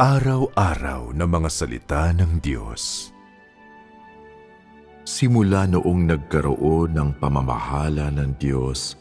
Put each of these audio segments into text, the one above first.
Araw-araw na mga salita ng Diyos. Simula noong nagkaroon ng pamamahala ng Diyos,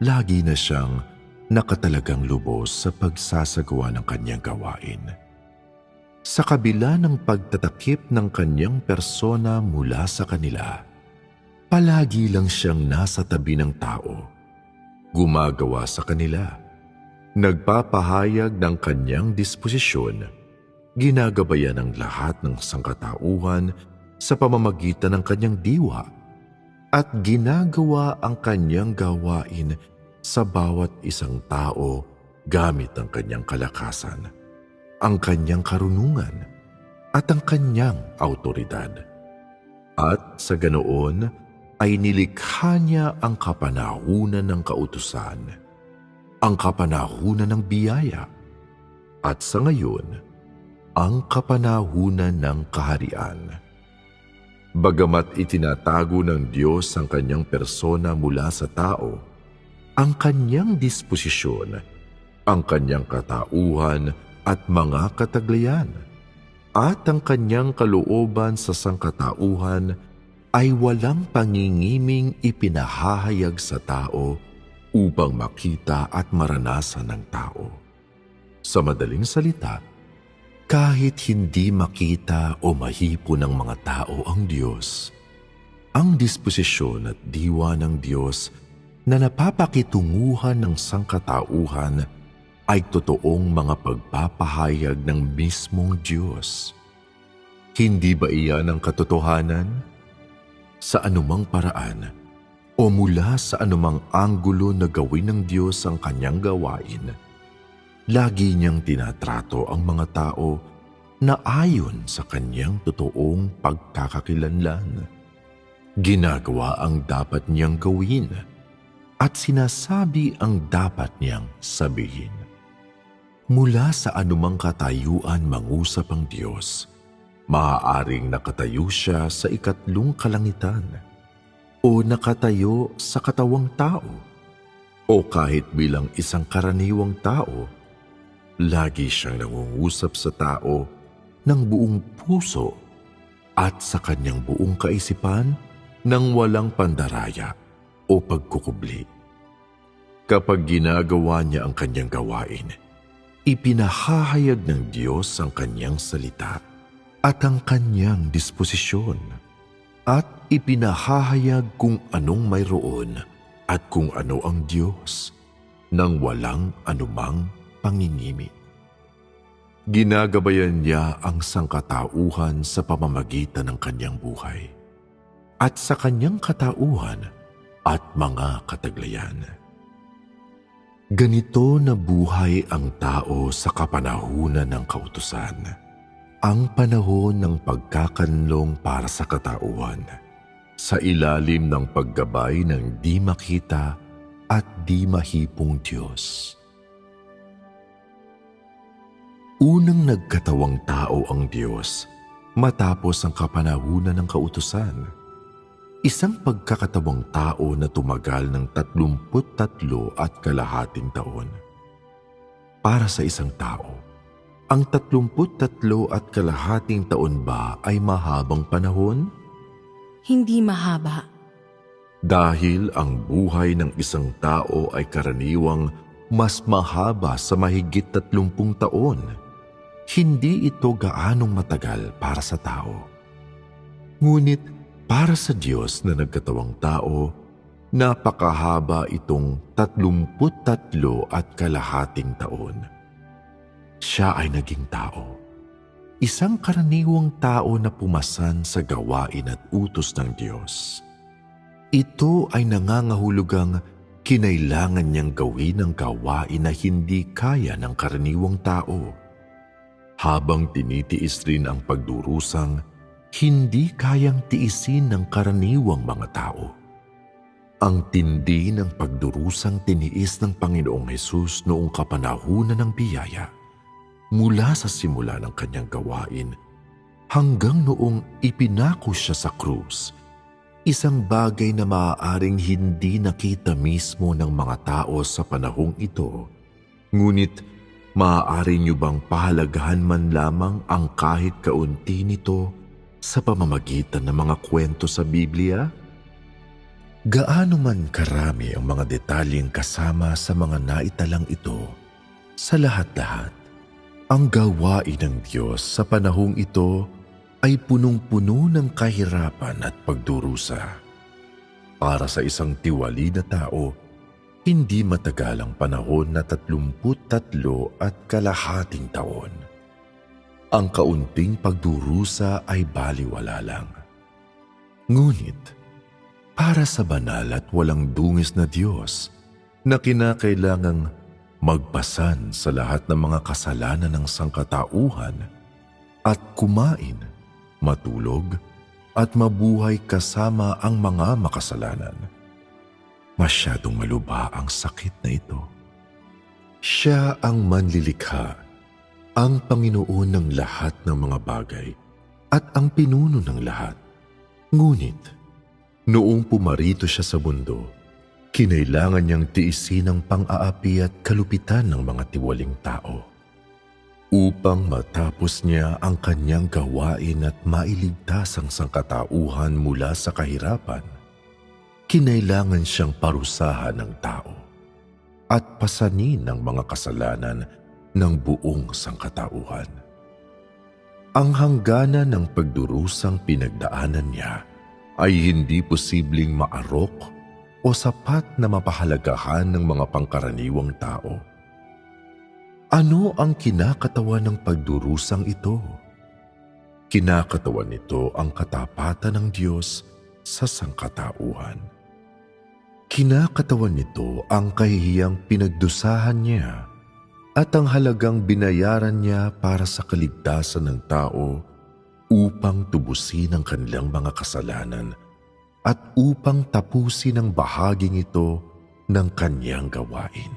lagi na siyang nakatalagang lubos sa pagsasagawa ng kanyang gawain. Sa kabila ng pagtatakip ng kanyang persona mula sa kanila, palagi lang siyang nasa tabi ng tao, gumagawa sa kanila Nagpapahayag ng kanyang disposisyon, ginagabayan ang lahat ng sangkatauhan sa pamamagitan ng kanyang diwa at ginagawa ang kanyang gawain sa bawat isang tao gamit ang kanyang kalakasan, ang kanyang karunungan at ang kanyang autoridad. At sa ganoon ay nilikha niya ang kapanahunan ng kautusan ang kapanahunan ng biyaya at sa ngayon, ang kapanahunan ng kaharian. Bagamat itinatago ng Diyos ang kanyang persona mula sa tao, ang kanyang disposisyon, ang kanyang katauhan at mga kataglayan, at ang kanyang kalooban sa sangkatauhan ay walang pangingiming ipinahahayag sa tao upang makita at maranasan ng tao. Sa madaling salita, kahit hindi makita o mahipo ng mga tao ang Diyos, ang disposisyon at diwa ng Diyos na napapakitunguhan ng sangkatauhan ay totoong mga pagpapahayag ng mismong Diyos. Hindi ba iyan ang katotohanan? Sa anumang paraan, o mula sa anumang anggulo na gawin ng Diyos ang kanyang gawain, lagi niyang tinatrato ang mga tao na ayon sa kanyang totoong pagkakakilanlan. Ginagawa ang dapat niyang gawin at sinasabi ang dapat niyang sabihin. Mula sa anumang katayuan mangusap ang Diyos, maaaring nakatayo siya sa ikatlong kalangitan – o nakatayo sa katawang tao o kahit bilang isang karaniwang tao, lagi siyang nangungusap sa tao ng buong puso at sa kanyang buong kaisipan ng walang pandaraya o pagkukubli. Kapag ginagawa niya ang kanyang gawain, ipinahahayag ng Diyos ang kanyang salita at ang kanyang disposisyon at ipinahahayag kung anong mayroon at kung ano ang Diyos nang walang anumang pangingimi. Ginagabayan niya ang sangkatauhan sa pamamagitan ng kanyang buhay at sa kanyang katauhan at mga kataglayan. Ganito na buhay ang tao sa kapanahunan ng kautusan ang panahon ng pagkakanlong para sa katauhan sa ilalim ng paggabay ng di makita at di mahipong Diyos. Unang nagkatawang tao ang Diyos matapos ang kapanahunan ng kautusan. Isang pagkakatawang tao na tumagal ng tatlumput tatlo at kalahating taon. Para sa isang tao, ang 33 at kalahating taon ba ay mahabang panahon? Hindi mahaba. Dahil ang buhay ng isang tao ay karaniwang mas mahaba sa mahigit 30 taon, hindi ito gaanong matagal para sa tao. Ngunit para sa Diyos na nagkatawang tao, napakahaba itong 33 at kalahating taon siya ay naging tao. Isang karaniwang tao na pumasan sa gawain at utos ng Diyos. Ito ay nangangahulugang kinailangan niyang gawin ang gawain na hindi kaya ng karaniwang tao. Habang tinitiis rin ang pagdurusang, hindi kayang tiisin ng karaniwang mga tao. Ang tindi ng pagdurusang tiniis ng Panginoong Hesus noong kapanahunan ng biyaya – mula sa simula ng kanyang gawain hanggang noong ipinako siya sa krus. Isang bagay na maaaring hindi nakita mismo ng mga tao sa panahong ito. Ngunit Maaari niyo bang pahalagahan man lamang ang kahit kaunti nito sa pamamagitan ng mga kwento sa Biblia? Gaano man karami ang mga detalyeng kasama sa mga naitalang ito, sa lahat-lahat, ang gawain ng Diyos sa panahong ito ay punong-puno ng kahirapan at pagdurusa. Para sa isang tiwali na tao, hindi matagal ang panahon na 33 at kalahating taon. Ang kaunting pagdurusa ay baliwala lang. Ngunit, para sa banal at walang dungis na Diyos na kinakailangang magpasan sa lahat ng mga kasalanan ng sangkatauhan at kumain, matulog, at mabuhay kasama ang mga makasalanan – Masyadong malubha ang sakit na ito. Siya ang manlilikha, ang Panginoon ng lahat ng mga bagay at ang pinuno ng lahat. Ngunit, noong pumarito siya sa mundo, kinailangan niyang tiisin ang pang-aapi at kalupitan ng mga tiwaling tao upang matapos niya ang kanyang gawain at mailigtas ang sangkatauhan mula sa kahirapan – kinailangan siyang parusahan ng tao at pasanin ng mga kasalanan ng buong sangkatauhan. Ang hangganan ng pagdurusang pinagdaanan niya ay hindi posibleng maarok o sapat na mapahalagahan ng mga pangkaraniwang tao. Ano ang kinakatawan ng pagdurusang ito? Kinakatawan nito ang katapatan ng Diyos sa sangkatauhan. Kinakatawan nito ang kahihiyang pinagdusahan niya at ang halagang binayaran niya para sa kaligtasan ng tao upang tubusin ang kanilang mga kasalanan at upang tapusin ang bahaging ito ng kanyang gawain.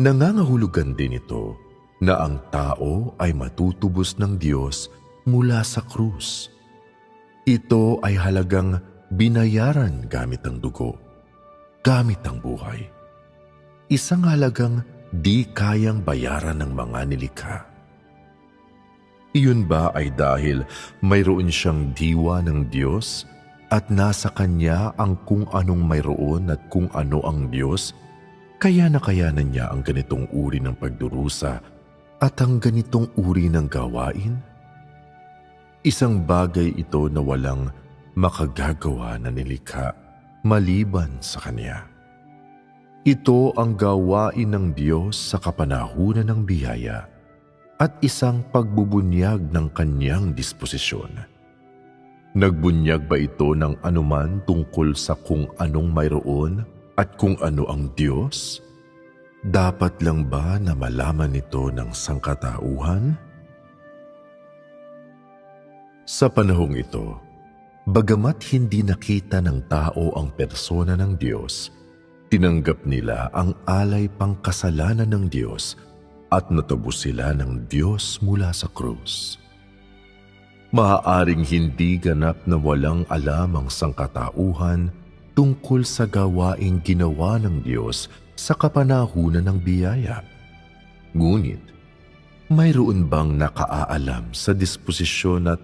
Nangangahulugan din ito na ang tao ay matutubos ng Diyos mula sa krus. Ito ay halagang binayaran gamit ang dugo, gamit ang buhay. Isang halagang di kayang bayaran ng mga nilikha. Iyon ba ay dahil mayroon siyang diwa ng Diyos at nasa Kanya ang kung anong mayroon at kung ano ang Diyos, kaya nakayanan niya ang ganitong uri ng pagdurusa at ang ganitong uri ng gawain? Isang bagay ito na walang makagagawa na nilikha maliban sa Kanya. Ito ang gawain ng Diyos sa kapanahunan ng biyaya at isang pagbubunyag ng Kanyang disposisyon. Nagbunyag ba ito ng anuman tungkol sa kung anong mayroon at kung ano ang Diyos? Dapat lang ba na malaman ito ng sangkatauhan? Sa panahong ito, Bagamat hindi nakita ng tao ang persona ng Diyos, tinanggap nila ang alay pangkasalanan ng Diyos at natubos sila ng Diyos mula sa krus. Maaaring hindi ganap na walang alam ang sangkatauhan tungkol sa gawaing ginawa ng Diyos sa kapanahunan ng biyaya. Ngunit, mayroon bang nakaaalam sa disposisyon at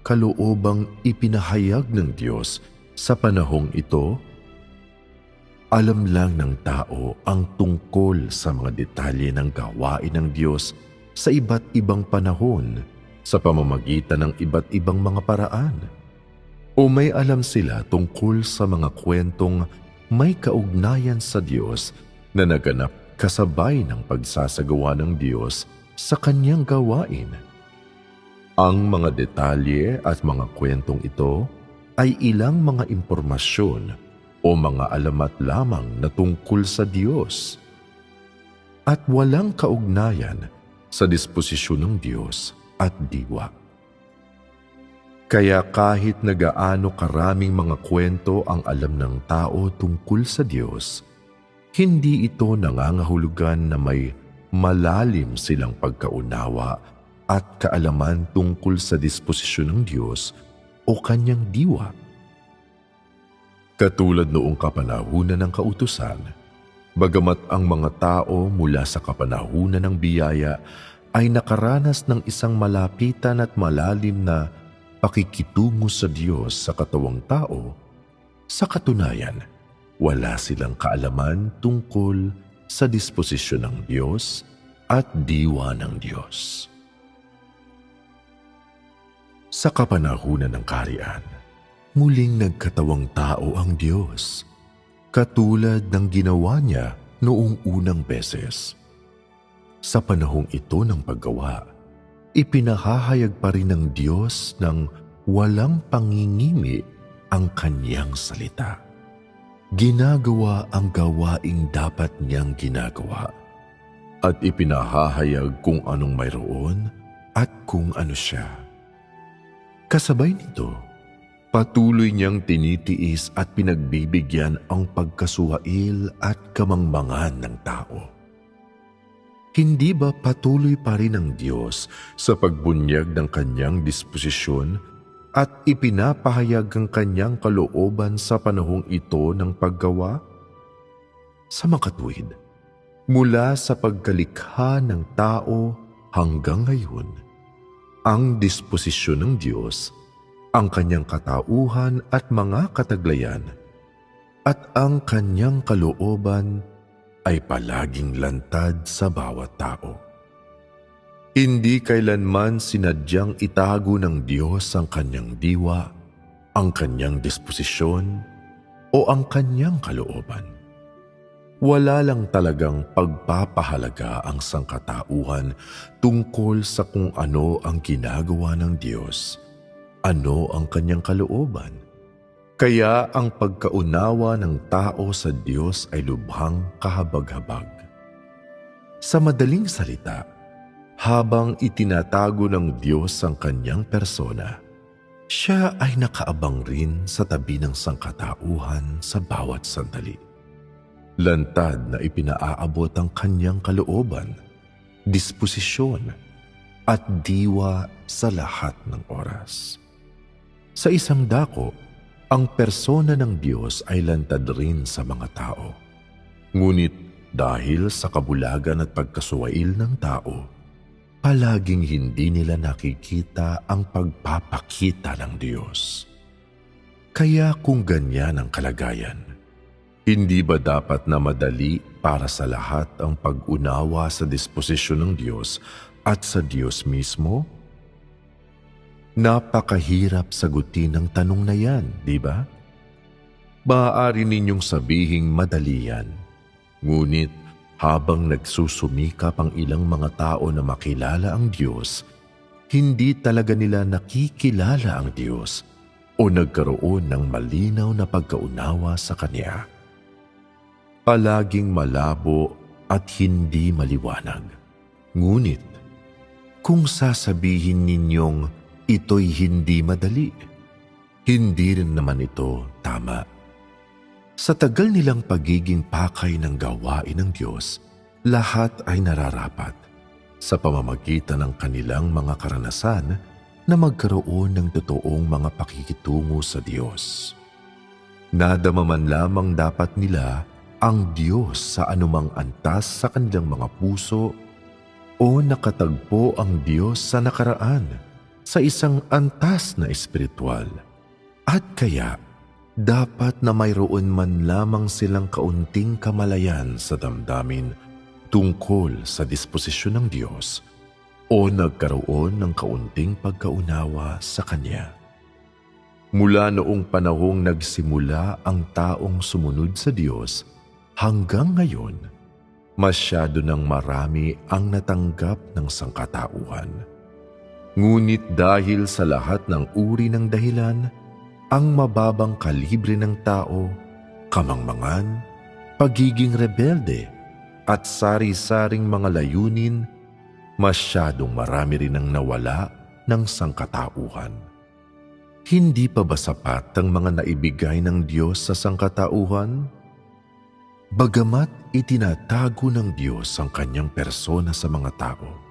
kaloobang ipinahayag ng Diyos sa panahong ito? Alam lang ng tao ang tungkol sa mga detalye ng gawain ng Diyos sa iba't ibang panahon sa pamamagitan ng iba't ibang mga paraan. O may alam sila tungkol sa mga kwentong may kaugnayan sa Diyos na naganap kasabay ng pagsasagawa ng Diyos sa kanyang gawain. Ang mga detalye at mga kwentong ito ay ilang mga impormasyon o mga alamat lamang na tungkol sa Diyos. At walang kaugnayan sa disposisyon ng Diyos at diwa. Kaya kahit nagaano karaming mga kwento ang alam ng tao tungkol sa Diyos, hindi ito nangangahulugan na may malalim silang pagkaunawa at kaalaman tungkol sa disposisyon ng Diyos o kanyang diwa. Katulad noong kapanahunan ng kautusan, Bagamat ang mga tao mula sa kapanahunan ng biyaya ay nakaranas ng isang malapitan at malalim na pakikitungo sa Diyos sa katawang tao, sa katunayan, wala silang kaalaman tungkol sa disposisyon ng Diyos at diwa ng Diyos. Sa kapanahunan ng karian, muling nagkatawang tao ang Diyos, katulad ng ginawa niya noong unang beses. Sa panahong ito ng paggawa, ipinahahayag pa rin ng Diyos ng walang pangingimi ang kanyang salita. Ginagawa ang gawaing dapat niyang ginagawa at ipinahahayag kung anong mayroon at kung ano siya. Kasabay nito, patuloy niyang tinitiis at pinagbibigyan ang pagkasuhail at kamangmangan ng tao. Hindi ba patuloy pa rin ang Diyos sa pagbunyag ng kanyang disposisyon at ipinapahayag ang kanyang kalooban sa panahong ito ng paggawa? Sa makatwid, mula sa pagkalikha ng tao hanggang ngayon, ang disposisyon ng Diyos, ang kanyang katauhan at mga kataglayan, at ang kanyang kalooban ay palaging lantad sa bawat tao. Hindi kailanman sinadyang itago ng Diyos ang kanyang diwa, ang kanyang disposisyon, o ang kanyang kalooban. Wala lang talagang pagpapahalaga ang sangkatauhan tungkol sa kung ano ang ginagawa ng Diyos, ano ang kanyang kalooban. Kaya ang pagkaunawa ng tao sa Diyos ay lubhang kahabag-habag. Sa madaling salita, habang itinatago ng Diyos ang kanyang persona, siya ay nakaabang rin sa tabi ng sangkatauhan sa bawat sandali. Lantad na ipinaaabot ang kanyang kalooban, disposisyon, at diwa sa lahat ng oras. Sa isang dako, ang persona ng Diyos ay lantad rin sa mga tao. Ngunit dahil sa kabulagan at pagkasuwail ng tao, palaging hindi nila nakikita ang pagpapakita ng Diyos. Kaya kung ganyan ang kalagayan, hindi ba dapat na madali para sa lahat ang pag-unawa sa disposisyon ng Diyos at sa Diyos mismo? Napakahirap sagutin ang tanong na yan, di ba? Maaari ninyong sabihing madali yan. Ngunit habang nagsusumikap ang ilang mga tao na makilala ang Diyos, hindi talaga nila nakikilala ang Diyos o nagkaroon ng malinaw na pagkaunawa sa Kanya palaging malabo at hindi maliwanag. Ngunit, kung sasabihin ninyong ito'y hindi madali, hindi rin naman ito tama. Sa tagal nilang pagiging pakay ng gawain ng Diyos, lahat ay nararapat sa pamamagitan ng kanilang mga karanasan na magkaroon ng totoong mga pakikitungo sa Diyos. Nadama man lamang dapat nila ang Diyos sa anumang antas sa kanilang mga puso o nakatagpo ang Diyos sa nakaraan sa isang antas na espiritual. At kaya, dapat na mayroon man lamang silang kaunting kamalayan sa damdamin tungkol sa disposisyon ng Diyos o nagkaroon ng kaunting pagkaunawa sa Kanya. Mula noong panahong nagsimula ang taong sumunod sa Diyos, Hanggang ngayon, masyado ng marami ang natanggap ng sangkatauhan. Ngunit dahil sa lahat ng uri ng dahilan, ang mababang kalibre ng tao, kamangmangan, pagiging rebelde, at sari-saring mga layunin, masyadong marami rin ang nawala ng sangkatauhan. Hindi pa ba sapat ang mga naibigay ng Diyos sa sangkatauhan? Bagamat itinatago ng Diyos ang kanyang persona sa mga tao,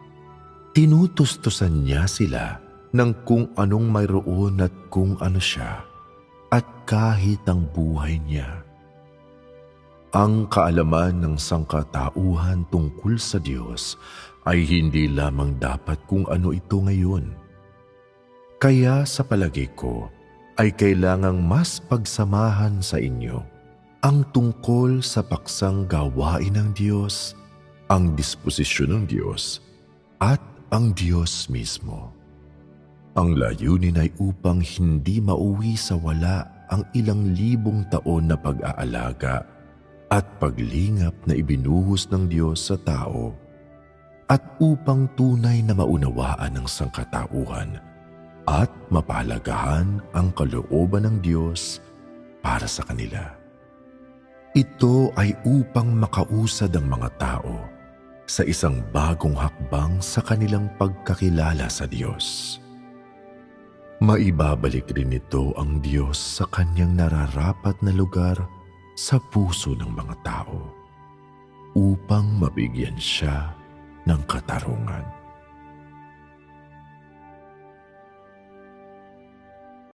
tinutustusan niya sila ng kung anong mayroon at kung ano siya at kahit ang buhay niya. Ang kaalaman ng sangkatauhan tungkol sa Diyos ay hindi lamang dapat kung ano ito ngayon. Kaya sa palagay ko ay kailangang mas pagsamahan sa inyo ang tungkol sa paksang gawain ng Diyos, ang disposisyon ng Diyos, at ang Diyos mismo. Ang layunin ay upang hindi mauwi sa wala ang ilang libong taon na pag-aalaga at paglingap na ibinuhos ng Diyos sa tao at upang tunay na maunawaan ng sangkatauhan at mapalagahan ang kalooban ng Diyos para sa kanila. Ito ay upang makausad ang mga tao sa isang bagong hakbang sa kanilang pagkakilala sa Diyos. Maibabalik rin ito ang Diyos sa kanyang nararapat na lugar sa puso ng mga tao upang mabigyan siya ng katarungan.